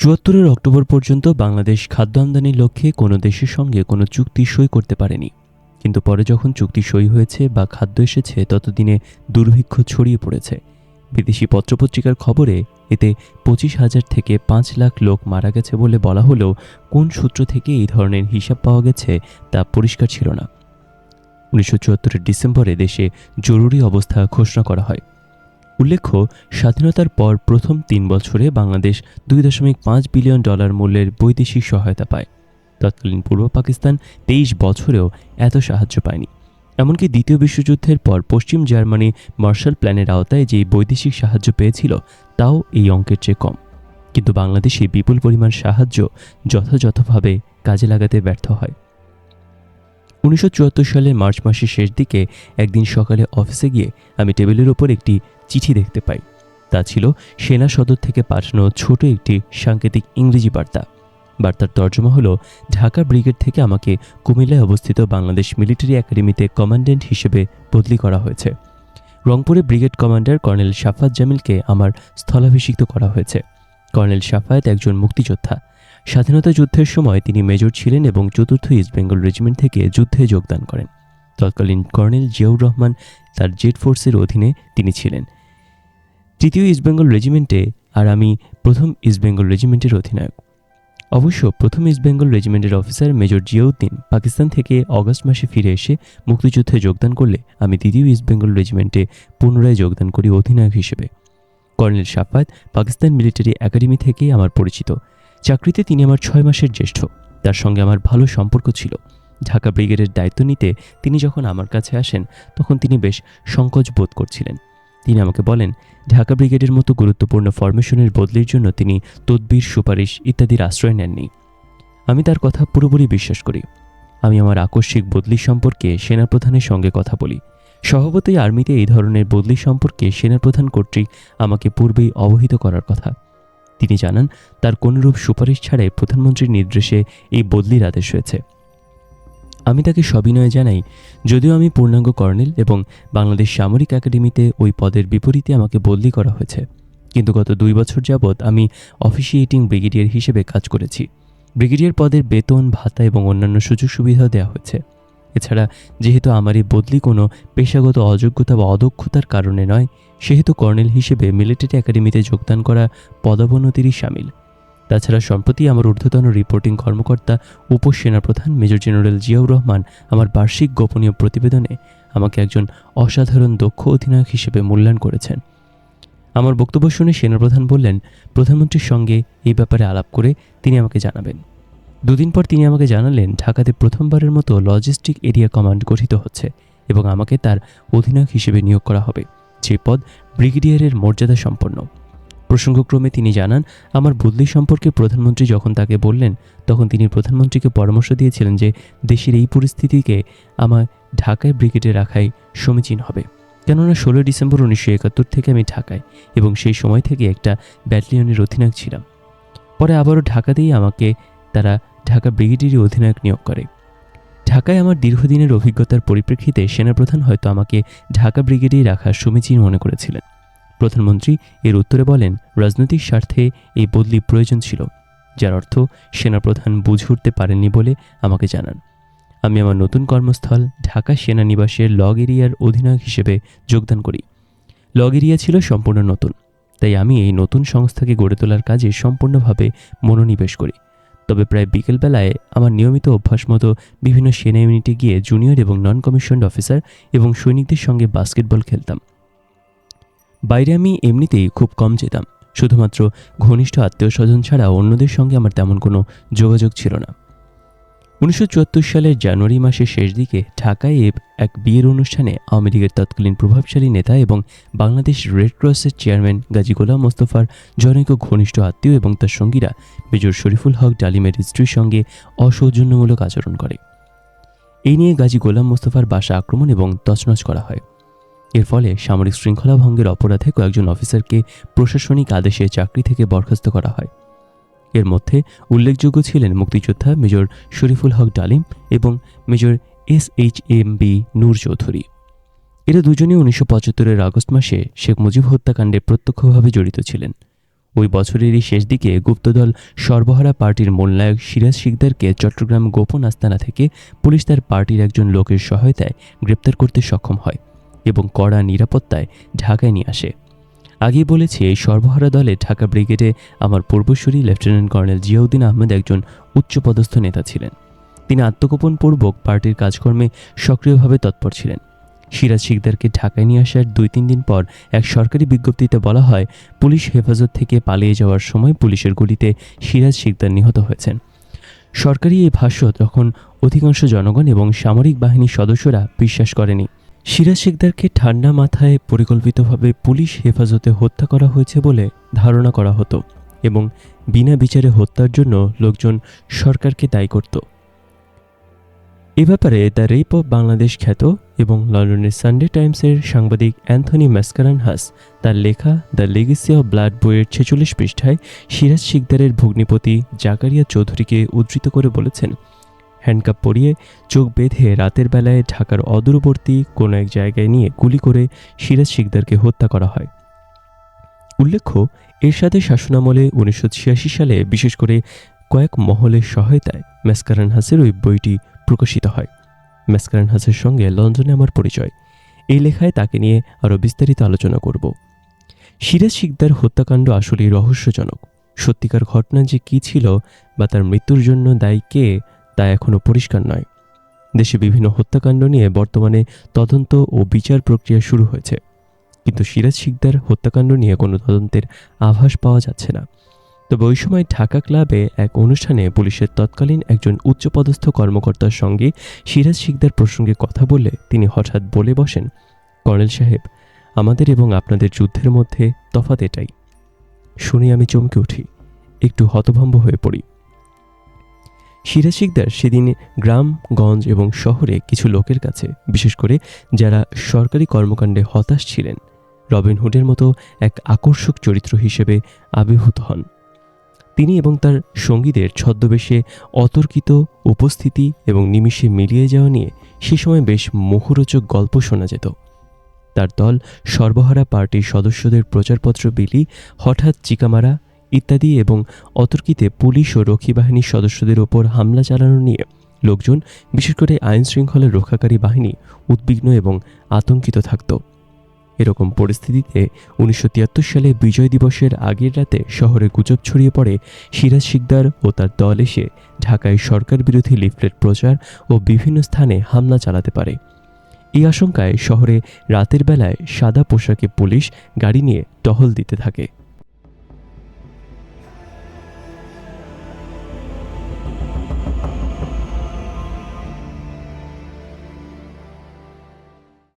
চুয়াত্তরের October পর্যন্ত বাংলাদেশ খাদ্য আমদানির লক্ষ্যে কোনো দেশের সঙ্গে কোনো চুক্তি সই করতে পারেনি। কিন্তু পরে যখন চুক্তি সই হয়েছে বা খাদ্য এসেছে, ততদিনে দুর্ভিক্ষ ছড়িয়ে পড়েছে। বিদেশি পত্রপত্রিকার খবরে এতে পঁচিশ হাজার থেকে পাঁচ লাখ লোক মারা গেছে বলে বলা হলেও কোন সূত্র থেকে এই ধরনের হিসাব পাওয়া গেছে তা পরিষ্কার ছিল না। উনিশশো চুয়াত্তরের ডিসেম্বরে দেশে জরুরি অবস্থা ঘোষণা করা হয়। উল্লেখ্য, স্বাধীনতার পর প্রথম তিন বছরে বাংলাদেশ দুই দশমিক পাঁচ বিলিয়ন ডলার মূল্যের বৈদেশিক সহায়তা পায়। তৎকালীন পূর্ব পাকিস্তান তেইশ বছরেও এত সাহায্য পায়নি। এমনকি দ্বিতীয় বিশ্বযুদ্ধের পর পশ্চিম জার্মানি মার্শাল প্ল্যানের আওতায় যে বৈদেশিক সাহায্য পেয়েছিল, তাও এই অঙ্কের চেয়ে কম। কিন্তু বাংলাদেশে বিপুল পরিমাণ সাহায্য যথাযথভাবে কাজে লাগাতে ব্যর্থ হয়। উনিশশো চুয়াত্তর সালের মার্চ মাসের শেষ দিকে একদিন সকালে অফিসে গিয়ে আমি টেবিলের ওপর একটি চিঠি দেখতে পাই। তা ছিল সেনা সদর থেকে পাঠানো ছোট একটি সাংকেতিক ইংরেজি বার্তা। বার্তার তর্জমা হলো, ঢাকা ব্রিগেড থেকে আমাকে কুমিল্লায় অবস্থিত বাংলাদেশ মিলিটারি একাডেমিতে কমান্ড্যান্ট হিসেবে বদলি করা হয়েছে। রংপুরে ব্রিগেড কমান্ডার কর্নেল শাফাত জামিলকে আমার স্থলাভিষিক্ত করা হয়েছে। কর্নেল শাফায়াত একজন মুক্তিযোদ্ধা। স্বাধীনতা যুদ্ধের সময় তিনি মেজর ছিলেন এবং চতুর্থ ইস্ট বেঙ্গল রেজিমেন্ট থেকে যুদ্ধে যোগদান করেন। তৎকালীন কর্নেল জিয়াউর রহমান তার জেড ফোর্সের অধীনে তিনি ছিলেন। তৃতীয় ইস্টবেঙ্গল রেজিমেন্টে আর আমি প্রথম ইস্টবেঙ্গল রেজিমেন্টের অধিনায়ক। অবশ্য প্রথম ইস্টবেঙ্গল রেজিমেন্টের অফিসার মেজর জিয়াউদ্দিন পাকিস্তান থেকে অগস্ট মাসে ফিরে এসে মুক্তিযুদ্ধে যোগদান করলে আমি দ্বিতীয় ইস্টবেঙ্গল রেজিমেন্টে পুনরায় যোগদান করি অধিনায়ক হিসেবে। কর্নেল সাফাত পাকিস্তান মিলিটারি একাডেমি থেকে আমার পরিচিত। চাকরিতে তিনি আমার ছয় মাসের জ্যেষ্ঠ। তার সঙ্গে আমার ভালো সম্পর্ক ছিল। ঢাকা ব্রিগেডের দায়িত্ব নিতে তিনি যখন আমার কাছে আসেন, তখন তিনি বেশ সংকোচ বোধ করছিলেন। তিনি আমাকে বলেন, ঢাকা ব্রিগেডের মতো গুরুত্বপূর্ণ ফরমেশনের বদলির জন্য তিনি তদবির, সুপারিশ ইত্যাদির আশ্রয় নেননি। আমি তার কথা পুরোপুরি বিশ্বাস করি। আমি আমার আকস্মিক বদলি সম্পর্কে সেনাপ্রধানের সঙ্গে কথা বলি। স্বভাবতই আর্মিতে এই ধরনের বদলি সম্পর্কে সেনাপ্রধান কর্তৃক আমাকে পূর্বেই অবহিত করার কথা। তিনি জানান, তার কোনরূপ সুপারিশ ছাড়াই প্রধানমন্ত্রীর নির্দেশে এই বদলির আদেশ হয়েছে। আমি তাকে সবিনয়ে জানাই, যদিও আমি পূর্ণাঙ্গ কর্নেল এবং বাংলাদেশ সামরিক একাডেমিতে ওই পদের বিপরীতে আমাকে বদলি করা হয়েছে। কিন্তু গত দুই বছর যাবৎ আমি অফিসিয়েটিং ব্রিগেডিয়ার হিসেবে কাজ করেছি। ব্রিগেডিয়ার পদের বেতন, ভাতা এবং অন্যান্য সুযোগ সুবিধাও দেওয়া হয়েছে। এছাড়া, যেহেতু আমার এই বদলি কোনো পেশাগত অযোগ্যতা বা অদক্ষতার কারণে নয়, সেহেতু কর্নেল হিসেবে মিলিটারি একাডেমিতে যোগদান করা পদোন্নতিরই সামিল। তাছাড়া সম্প্রতি আমার ঊর্ধ্বতন রিপোর্টিং কর্মকর্তা, উপসেনাপ্রধান মেজর জেনারেল জিয়াউর রহমান আমার বার্ষিক গোপনীয় প্রতিবেদনে আমাকে একজন অসাধারণ দক্ষ অধিনায়ক হিসেবে মূল্যায়ন করেছেন। আমার বক্তব্য শুনে সেনাপ্রধান বললেন, প্রধানমন্ত্রীর সঙ্গে এই ব্যাপারে আলাপ করে তিনি আমাকে জানাবেন। দুদিন পর তিনি আমাকে জানালেন, ঢাকাতে প্রথমবারের মতো লজিস্টিক এরিয়া কমান্ড গঠিত হচ্ছে এবং আমাকে তার অধিনায়ক হিসেবে নিয়োগ করা হবে। যে পদ ব্রিগেডিয়ারের মর্যাদা সম্পন্ন। প্রসঙ্গক্রমে তিনি জানান, আমার বদলি সম্পর্কে প্রধানমন্ত্রী যখন তাকে বললেন, তখন তিনি প্রধানমন্ত্রীকে পরামর্শ দিয়েছিলেন যে দেশের এই পরিস্থিতিকে আমার ঢাকায় ব্রিগেডে রাখাই সমীচীন হবে। কেননা ষোলোই ডিসেম্বর উনিশশো একাত্তর থেকে আমি ঢাকায় এবং সেই সময় থেকে একটা ব্যাটালিয়নের অধিনায়ক ছিলাম। পরে আবারও ঢাকাতেই আমাকে তারা ঢাকা ব্রিগেডেরই অধিনায়ক নিয়োগ করে। ঢাকায় আমার দীর্ঘদিনের অভিজ্ঞতার পরিপ্রেক্ষিতে সেনাপ্রধান হয়তো আমাকে ঢাকা ব্রিগেডেই রাখার সমীচীন মনে করেছিলেন। প্রধানমন্ত্রী এর উত্তরে বলেন, রাজনৈতিক স্বার্থে এই বদলি প্রয়োজন ছিল, যার অর্থ সেনাপ্রধান বুঝে উঠতে পারেননি বলে আমাকে জানান। আমি আমার নতুন কর্মস্থল ঢাকা সেনানিবাসের লগ এরিয়ার অধিনায়ক হিসেবে যোগদান করি। লগ এরিয়া ছিল সম্পূর্ণ নতুন, তাই আমি এই নতুন সংস্থাকে গড়ে তোলার কাজে সম্পূর্ণভাবে মনোনিবেশ করি। তবে প্রায় বিকেলবেলায় আমার নিয়মিত অভ্যাস মতো বিভিন্ন সেনা ইউনিটে গিয়ে জুনিয়র এবং নন কমিশনড অফিসার এবং সৈনিকদের সঙ্গে বাস্কেটবল খেলতাম। বাইরে আমি এমনিতেই খুব কম যেতাম। শুধুমাত্র ঘনিষ্ঠ আত্মীয় স্বজন ছাড়া অন্যদের সঙ্গে আমার তেমন কোনো যোগাযোগ ছিল না। উনিশশো চুয়াত্তর সালের জানুয়ারি মাসের শেষ দিকে ঢাকায় এক বিয়ের অনুষ্ঠানে আওয়ামী লীগের তৎকালীন প্রভাবশালী নেতা এবং বাংলাদেশ রেড ক্রসের চেয়ারম্যান গাজী গোলাম মোস্তফার জনৈক ঘনিষ্ঠ আত্মীয় এবং তার সঙ্গীরা মেজর শরীফুল হক, ডালিমের স্ত্রীর সঙ্গে অসৌজন্যমূলক আচরণ করে। এই নিয়ে গাজী গোলাম মোস্তফার বাসা আক্রমণ এবং তছনছ করা হয়। এর ফলে সামরিক শৃঙ্খলা ভঙ্গের অপরাধে কয়েকজন অফিসারকে প্রশাসনিক আদেশে চাকরি থেকে বরখাস্ত করা হয়। এর মধ্যে উল্লেখযোগ্য ছিলেন মুক্তিযোদ্ধা মেজর শরীফুল হক ডালিম এবং major S H M B Noor Chowdhury. এরা দুজনেই উনিশশো পঁচাত্তরের আগস্ট মাসে শেখ মুজিব হত্যাকাণ্ডে প্রত্যক্ষভাবে জড়িত ছিলেন। ওই বছরেরই শেষ দিকে গুপ্তদল সর্বহারা পার্টির মূলনায়ক সিরাজ শিকদারকে চট্টগ্রাম গোপন আস্তানা থেকে পুলিশ তার পার্টির একজন লোকের সহায়তায় গ্রেপ্তার করতে সক্ষম হয়। এবং কড়া নিরাপত্তায় ঢাকায় নিয়ে আসে। আগেই বলেছি, এই সর্বহারা দলে ঢাকা ব্রিগেডে আমার পূর্বসূরি লেফটেন্যান্ট কর্নেল জিয়াউদ্দিন আহমেদ একজন উচ্চপদস্থ নেতা ছিলেন। তিনি আত্মগোপনপূর্বক পার্টির কাজকর্মে সক্রিয়ভাবে তৎপর ছিলেন। সিরাজ শিকদারকে ঢাকায় নিয়ে আসার দুই তিন দিন পর এক সরকারি বিজ্ঞপ্তিতে বলা হয়, পুলিশ হেফাজত থেকে পালিয়ে যাওয়ার সময় পুলিশের গুলিতে সিরাজ শিকদার নিহত হয়েছেন। সরকারি এই ভাষ্য তখন অধিকাংশ জনগণ এবং সামরিক বাহিনীর সদস্যরা বিশ্বাস করেনি। সিরাজ শিকদারকে ঠান্ডা মাথায় পরিকল্পিতভাবে পুলিশ হেফাজতে হত্যা করা হয়েছে বলে ধারণা করা হতো এবং বিনা বিচারে হত্যার জন্য লোকজন সরকারকে দায়ী করত। এ ব্যাপারে দ্য রেপ অব বাংলাদেশ খ্যাত এবং লন্ডনের সানডে টাইমসের সাংবাদিক অ্যান্থনি ম্যাসকারানহাস তার লেখা দ্য লেগেসি অফ ব্লাড বইয়ের ছেচল্লিশ পৃষ্ঠায় সিরাজ শিকদারের ভগ্নিপতি জাকারিয়া চৌধুরীকে উদ্ধৃত করে বলেছেন হ্যান্ডকাপ পরিয়ে চোখ বেঁধে রাতের বেলায় ঢাকার অদূরবর্তী কোনো এক জায়গায় নিয়ে গুলি করে সিরাজ শিকদারকে হত্যা করা হয়। উল্লেখ্য এর সাথে শাসনামলে উনিশশো ছিয়াশি সালে বিশেষ করে কয়েক মহলের সহায়তায় ম্যাসকারান হাসের ওই বইটি প্রকাশিত হয়। ম্যাসকারান হাসের সঙ্গে লন্ডনে আমার পরিচয়। এই লেখায় তাকে নিয়ে আরও বিস্তারিত আলোচনা করব। সিরাজ শিকদার হত্যাকাণ্ড আসলেই রহস্যজনক। সত্যিকার ঘটনা যে কী ছিল বা তার মৃত্যুর জন্য দায়ী কে তা এখনও পরিষ্কার নয়। দেশে বিভিন্ন হত্যাকাণ্ড নিয়ে বর্তমানে তদন্ত ও বিচার প্রক্রিয়া শুরু হয়েছে। কিন্তু সিরাজ শিকদার হত্যাকাণ্ড নিয়ে কোনো তদন্তের আভাস পাওয়া যাচ্ছে না। তবে ওই সময় ঢাকা ক্লাবে এক অনুষ্ঠানে পুলিশের তৎকালীন একজন উচ্চপদস্থ কর্মকর্তার সঙ্গে সিরাজ শিকদার প্রসঙ্গে কথা বলে তিনি হঠাৎ বলে বসেন, কর্নেল সাহেব, আমাদের এবং আপনাদের যুদ্ধের মধ্যে তফাৎ এটাই। শুনে আমি চমকে উঠি, একটু হতভম্ব হয়ে পড়ি। সিরাজ শিকদার সেদিন গ্রামগঞ্জ এবং শহরে কিছু লোকের কাছে, বিশেষ করে যারা সরকারি কর্মকাণ্ডে হতাশ ছিলেন রবিনহুডের মতো এক আকর্ষক চরিত্র হিসেবে আবির্ভূত হন। তিনি এবং তার সঙ্গীদের ছদ্মবেশে অতর্কিত উপস্থিতি এবং নিমিষে মিলিয়ে যাওয়া নিয়ে সে সময় বেশ মুখরোচক গল্প শোনা যেত। তার দল সর্বহারা পার্টির সদস্যদের প্রচারপত্র বিলি হঠাৎ চিকামারা ইত্যাদি এবং অতর্কিতে পুলিশ ও রক্ষী বাহিনীর সদস্যদের ওপর হামলা চালানো নিয়ে লোকজন, বিশেষ করে আইন শৃঙ্খলার রক্ষাকারী বাহিনী, উদ্বিগ্ন এবং আতঙ্কিত থাকত। এরকম পরিস্থিতিতে উনিশশো তিয়াত্তর সালে বিজয় দিবসের আগের রাতে শহরে গুজব ছড়িয়ে পড়ে সিরাজ শিকদার ও তার দল এসে ঢাকায় সরকার বিরোধী লিফলেট প্রচার ও বিভিন্ন স্থানে হামলা চালাতে পারে। এই আশঙ্কায় শহরে রাতের বেলায় সাদা পোশাকে পুলিশ গাড়ি নিয়ে টহল দিতে থাকে।